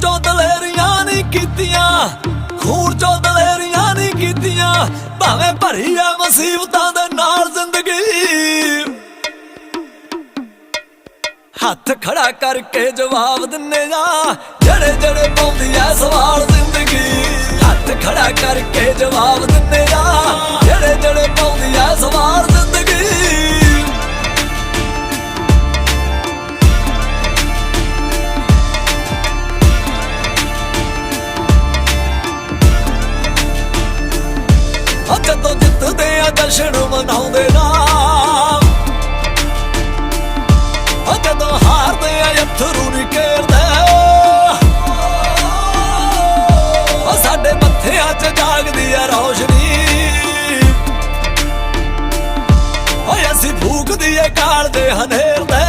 ਚੋਂ ਦਲੇਰੀਆਂ ਨਹੀਂ ਕੀਤੀਆਂ, ਖੂਨ ਚੋਂ ਦਲੇਰੀਆਂ ਨਹੀਂ ਕੀਤੀਆਂ, ਭਾਵੇਂ ਭਰੀ ਆ ਮੁਸੀਬਤਾਂ ਦੇ ਨਾਲ ਜ਼ਿੰਦਗੀ। ਹੱਥ ਖੜਾ ਕਰਕੇ ਜਵਾਬ ਦਿੰਨੇ ਆ ਜਿਹੜੇ ਜਿਹੜੇ ਪਾਉਂਦੀ ਐ ਸਵਾਲ ਜ਼ਿੰਦਗੀ। ਹੱਥ ਖੜਾ ਕਰਕੇ ਜਵਾਬ ਦਿੰਨੇ ਆ ਜਦੋਂ ਜਿੱਤਦੇ ਆ ਜਸ਼ਨ ਮਨਾਉਂਦੇ ਨਾ। ਜਦੋਂ ਹਾਰਦੇ ਆ ਅਥਰੂ ਨਿਕਲਦੇ ਉਹ ਸਾਡੇ ਮੱਥਿਆਂ 'ਚ ਜਾਗਦੀ ਆ ਰੋਸ਼ਨੀ। ਓਏ ਅਸੀਂ ਭੂਕਦੀ ਏ ਕਾਲ ਦੇ ਹਨੇਰ ਦੇ